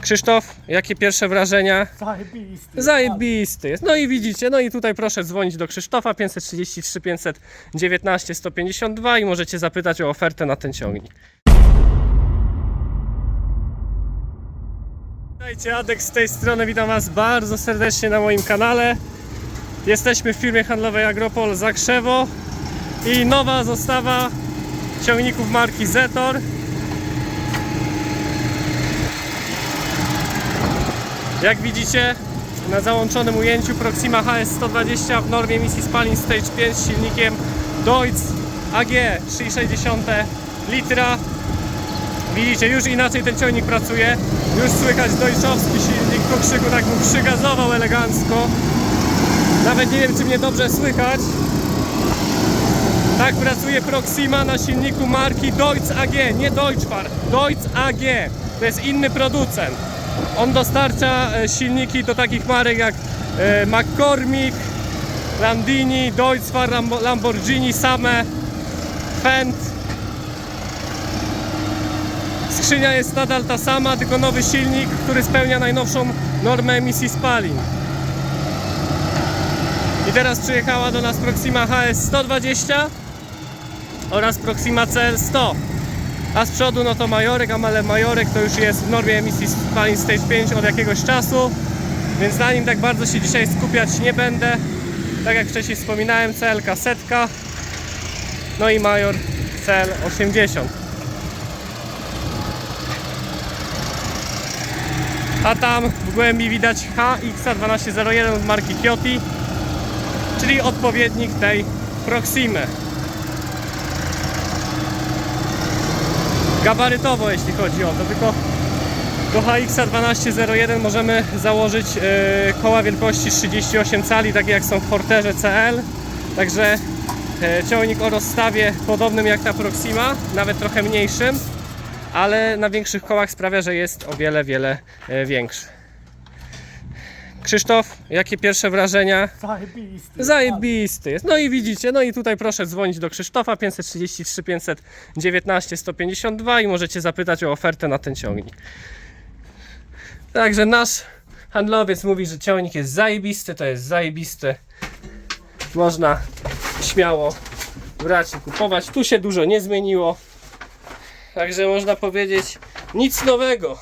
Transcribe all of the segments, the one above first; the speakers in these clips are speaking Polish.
Krzysztof, jakie pierwsze wrażenia? Zajebisty. Zajebisty jest. No i widzicie, no i tutaj proszę dzwonić do Krzysztofa 533 519 152 i możecie zapytać o ofertę na ten ciągnik. Witajcie, Adek z tej strony, witam Was bardzo serdecznie na moim kanale. Jesteśmy w firmie handlowej Agropol Zakrzewo i nowa zostawa ciągników marki Zetor. Jak widzicie na załączonym ujęciu Proxima HS 120 w normie emisji spalin Stage 5 z silnikiem Deutz AG 3,6 litra. Widzicie, już inaczej ten ciągnik pracuje. Już słychać deutschowski silnik, po krzyku tak mu przygazował elegancko. Nawet nie wiem, czy mnie dobrze słychać. Tak pracuje Proxima na silniku marki Deutz AG, nie Deutschfar, Deutz AG. To jest inny producent. On dostarcza e, silniki do takich marek jak e, McCormick, Landini, Lambo- Lamborghini, same, Fendt. Skrzynia jest nadal ta sama, tylko nowy silnik, który spełnia najnowszą normę emisji spalin. I teraz przyjechała do nas Proxima HS 120 oraz Proxima CL 100. A z przodu no to Majorek, ale Majorek to już jest w normie emisji spalin Stage 5 od jakiegoś czasu, więc na nim tak bardzo się dzisiaj skupiać nie będę. Tak jak wcześniej wspominałem, CL kasetka, no i Major CL 80. A tam w głębi widać HX1201 od marki Kioti, czyli odpowiednik tej Proximy. Gabarytowo jeśli chodzi o to, tylko do HX 1201 możemy założyć e, koła wielkości 38 cali, takie jak są w Forterze CL, także e, ciągnik o rozstawie podobnym jak ta Proxima, nawet trochę mniejszym, ale na większych kołach sprawia, że jest o wiele, wiele e, większy. Krzysztof, jakie pierwsze wrażenia? Zajebisty. Zajebisty jest. No i widzicie, no i tutaj proszę dzwonić do Krzysztofa 533 519 152 i możecie zapytać o ofertę na ten ciągnik. Także nasz handlowiec mówi, że ciągnik jest zajebisty, to jest zajebisty. Można śmiało brać i kupować. Tu się dużo nie zmieniło. Także można powiedzieć nic nowego.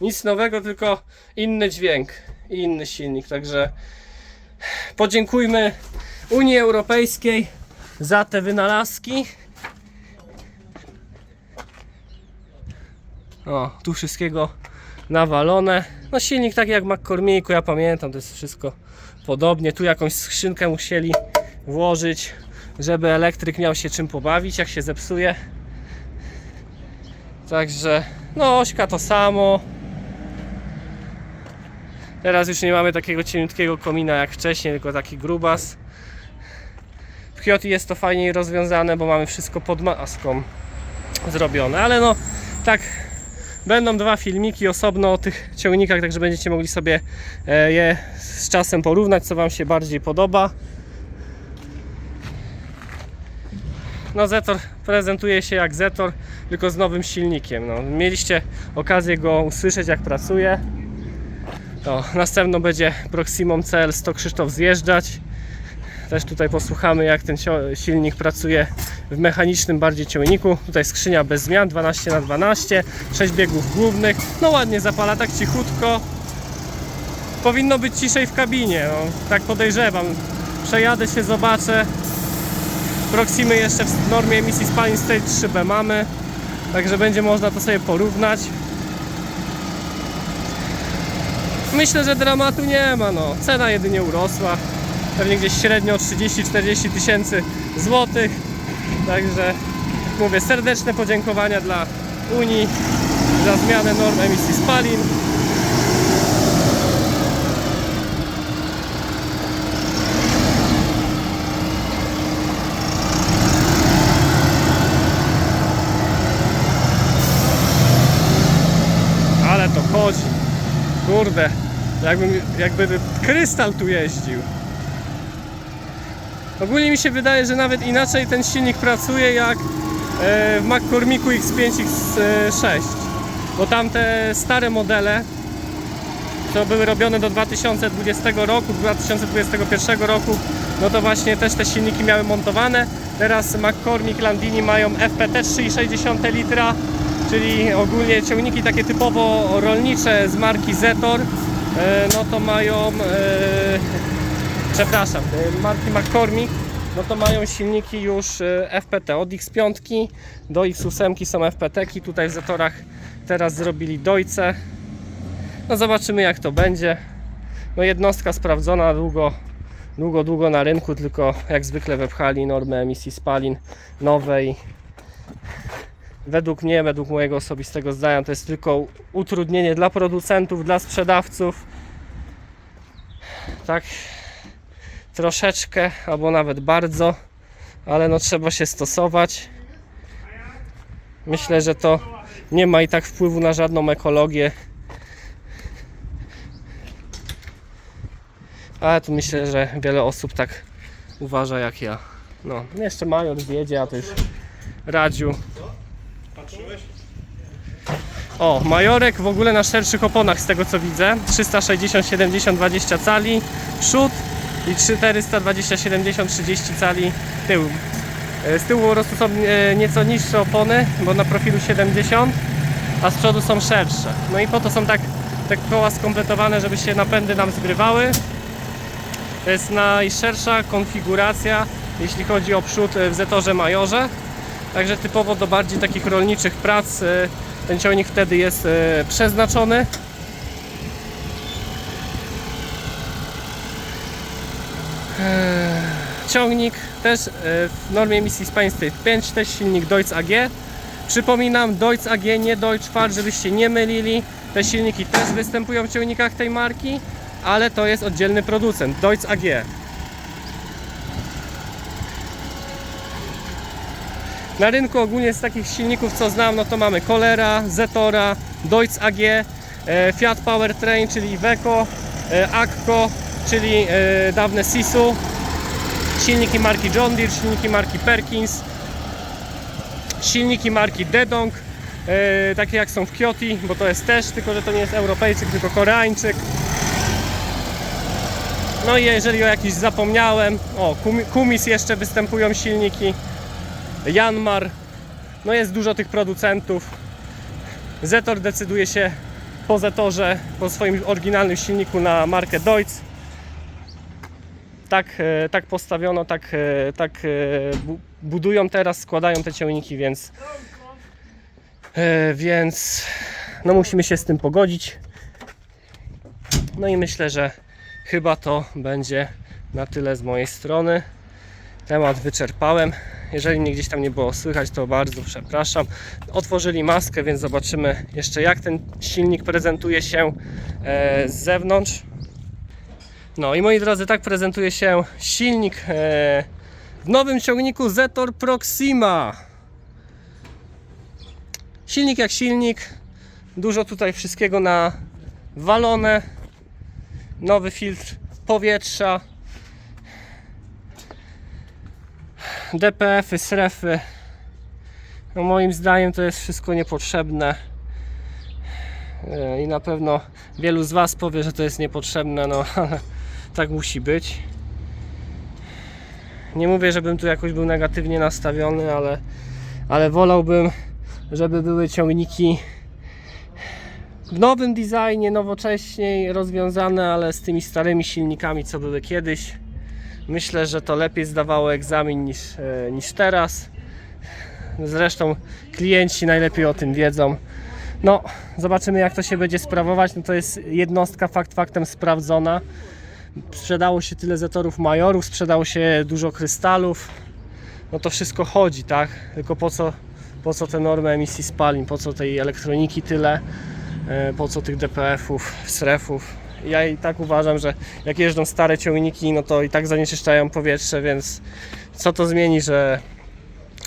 Nic nowego, tylko inny dźwięk i inny silnik. Także podziękujmy Unii Europejskiej za te wynalazki. O, tu wszystkiego nawalone. No silnik taki jak w McCormicku, ja pamiętam, to jest wszystko podobnie. Tu jakąś skrzynkę musieli włożyć, żeby elektryk miał się czym pobawić, jak się zepsuje. Także, no ośka to samo. Teraz już nie mamy takiego cieniutkiego komina jak wcześniej, tylko taki grubas. W Kyoto jest to fajniej rozwiązane, bo mamy wszystko pod maską zrobione, ale no tak będą dwa filmiki osobno o tych ciągnikach, także będziecie mogli sobie e, je z czasem porównać, co Wam się bardziej podoba. No Zetor prezentuje się jak Zetor, tylko z nowym silnikiem. No, mieliście okazję go usłyszeć jak pracuje. To następno będzie Proximą CL100 Krzysztof zjeżdżać. Też tutaj posłuchamy jak ten silnik pracuje w mechanicznym bardziej ciągniku. Tutaj skrzynia bez zmian 12 na 12 6 biegów głównych. No ładnie zapala tak cichutko. Powinno być ciszej w kabinie, no, tak podejrzewam. Przejadę się, zobaczę. Proximy jeszcze w normie emisji spalin Stage 3B mamy. Także będzie można to sobie porównać. Myślę, że dramatu nie ma. No. Cena jedynie urosła. Pewnie gdzieś średnio 30-40 tysięcy złotych. Także mówię serdeczne podziękowania dla Unii za zmianę norm emisji spalin. Ale to chodzi. Kurde, jakby, jakby krystal tu jeździł. Ogólnie mi się wydaje, że nawet inaczej ten silnik pracuje jak e, w McCormicku X5 X6. Bo tam te stare modele co były robione do 2020 roku, 2021 roku, no to właśnie też te silniki miały montowane. Teraz McCormick Landini mają FPT 3,6 litra, czyli ogólnie ciągniki takie typowo rolnicze z marki Zetor, e, no to mają, e, przepraszam, e, marki McCormick, no to mają silniki już e, FPT od X5 do X8 są FPT-ki, tutaj w Zetorach teraz zrobili dojce. No zobaczymy jak to będzie. No jednostka sprawdzona długo, długo, długo na rynku, tylko jak zwykle wepchali normy emisji spalin nowej. Według mnie, według mojego osobistego zdania, to jest tylko utrudnienie dla producentów, dla sprzedawców. Tak, troszeczkę, albo nawet bardzo, ale no trzeba się stosować. Myślę, że to nie ma i tak wpływu na żadną ekologię. Ale tu myślę, że wiele osób tak uważa jak ja. No, jeszcze major zjedzie, a to już Radziu. O, majorek w ogóle na szerszych oponach z tego co widzę. 360, 70, 20 cali przód i 420, 70, 30 cali tył. E, Z tyłu po prostu są e, nieco niższe opony, bo na profilu 70, a z przodu są szersze. No i po to są tak te koła skompletowane, żeby się napędy nam zgrywały. To jest najszersza konfiguracja, jeśli chodzi o przód e, w Zetorze Majorze. Także typowo do bardziej takich rolniczych prac e, ten ciągnik wtedy jest e, przeznaczony. Eee, Ciągnik też e, w normie emisji Spain State 5, też silnik Deutz AG. Przypominam, Deutz AG, nie Deutsch Fahr, żebyście nie mylili. Te silniki też występują w ciągnikach tej marki, ale to jest oddzielny producent, Deutz AG. Na rynku ogólnie z takich silników co znam, no to mamy Kolera, Zetora, Deutz AG, e, Fiat Powertrain, czyli Iveco, e, Akko, czyli e, dawne Sisu, silniki marki John Deere, silniki marki Perkins, silniki marki Dedong, takie jak są w Kioti, bo to jest też, tylko że to nie jest Europejczyk, tylko Koreańczyk. No i jeżeli o jakiś zapomniałem, o Kum- Kumis jeszcze występują silniki. Janmar. No jest dużo tych producentów. Zetor decyduje się po Zetorze, po swoim oryginalnym silniku na markę Deutz. Tak, e, tak postawiono, tak, e, tak e, bu- budują teraz, składają te ciągniki, więc więc no musimy się z tym pogodzić. No i myślę, że chyba to będzie na tyle z mojej strony. Temat wyczerpałem. Jeżeli mnie gdzieś tam nie było słychać, to bardzo przepraszam. Otworzyli maskę, więc zobaczymy jeszcze jak ten silnik prezentuje się e, z zewnątrz. No i moi drodzy, tak prezentuje się silnik e, w nowym ciągniku Zetor Proxima. Silnik jak silnik, dużo tutaj wszystkiego na walone, nowy filtr powietrza, DPF-y, strefy. No moim zdaniem to jest wszystko niepotrzebne. E, I na pewno wielu z Was powie, że to jest niepotrzebne, no ale tak musi być. Nie mówię, żebym tu jakoś był negatywnie nastawiony, ale, ale wolałbym, żeby były ciągniki w nowym designie, nowocześniej rozwiązane, ale z tymi starymi silnikami, co były kiedyś. Myślę, że to lepiej zdawało egzamin niż, e, niż teraz. Zresztą klienci najlepiej o tym wiedzą. No, zobaczymy jak to się będzie sprawować. No to jest jednostka fakt faktem sprawdzona. Sprzedało się tyle zetorów majorów, sprzedało się dużo krystalów. No to wszystko chodzi, tak? Tylko po co, po co te normy emisji spalin, po co tej elektroniki tyle, e, po co tych DPF-ów, strefów. Ja i tak uważam, że jak jeżdżą stare ciągniki, no to i tak zanieczyszczają powietrze, więc co to zmieni, że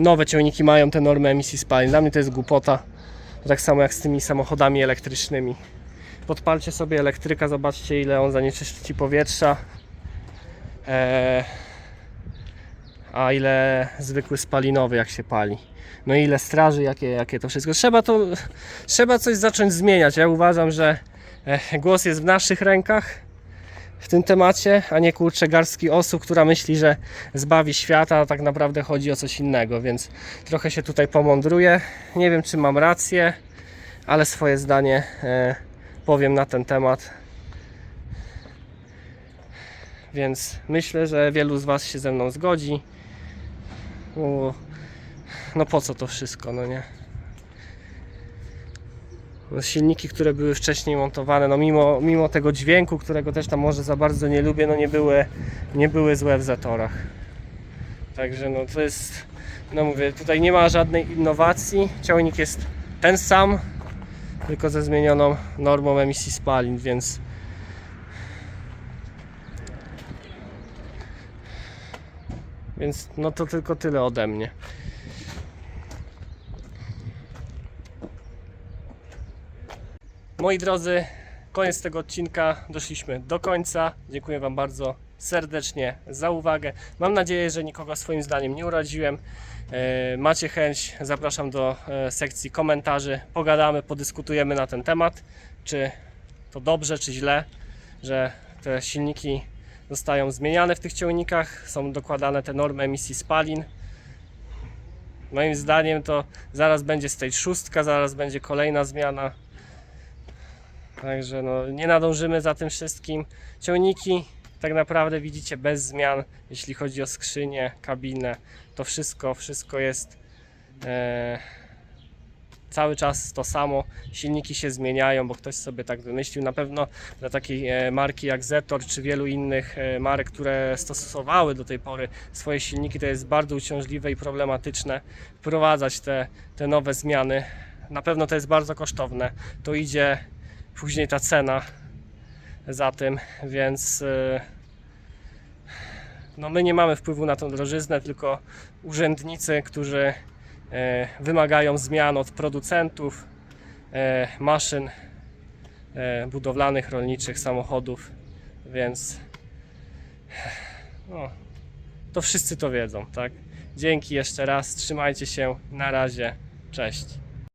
nowe ciągniki mają te normy emisji spalin? Dla mnie to jest głupota. Tak samo jak z tymi samochodami elektrycznymi. Podpalcie sobie elektryka, zobaczcie ile on zanieczyści powietrza. Eee, a ile zwykły spalinowy jak się pali. No i ile straży, jakie, jakie to wszystko. Trzeba to, trzeba coś zacząć zmieniać. Ja uważam, że głos jest w naszych rękach w tym temacie, a nie kurczę garstki osób, która myśli, że zbawi świata, a tak naprawdę chodzi o coś innego, więc trochę się tutaj pomądruję. Nie wiem, czy mam rację, ale swoje zdanie e, powiem na ten temat. Więc myślę, że wielu z Was się ze mną zgodzi. No po co to wszystko, no nie? No silniki, które były wcześniej montowane, no mimo, mimo tego dźwięku, którego też tam może za bardzo nie lubię, no nie były, nie były złe w zatorach. Także no to jest, no mówię, tutaj nie ma żadnej innowacji. Ciągnik jest ten sam, tylko ze zmienioną normą emisji spalin, więc więc no to tylko tyle ode mnie. Moi drodzy, koniec tego odcinka. Doszliśmy do końca. Dziękuję Wam bardzo serdecznie za uwagę. Mam nadzieję, że nikogo swoim zdaniem nie uraziłem. E, Macie chęć, zapraszam do e, sekcji komentarzy. Pogadamy, podyskutujemy na ten temat. Czy to dobrze, czy źle, że te silniki zostają zmieniane w tych ciągnikach, są dokładane te normy emisji spalin. Moim zdaniem to zaraz będzie stage 6, zaraz będzie kolejna zmiana. Także no, nie nadążymy za tym wszystkim. Ciągniki tak naprawdę widzicie bez zmian, jeśli chodzi o skrzynię, kabinę. To wszystko, wszystko jest e, cały czas to samo. Silniki się zmieniają, bo ktoś sobie tak wymyślił. Na pewno dla takiej e, marki jak Zetor czy wielu innych e, marek, które stosowały do tej pory swoje silniki, to jest bardzo uciążliwe i problematyczne wprowadzać te, te nowe zmiany. Na pewno to jest bardzo kosztowne. To idzie później ta cena za tym, więc y, no my nie mamy wpływu na tą drożyznę, tylko urzędnicy, którzy e, wymagają zmian od producentów e, maszyn budowlanych, rolniczych, samochodów, więc no, to wszyscy to wiedzą, tak? Dzięki jeszcze raz, trzymajcie się, na razie, cześć.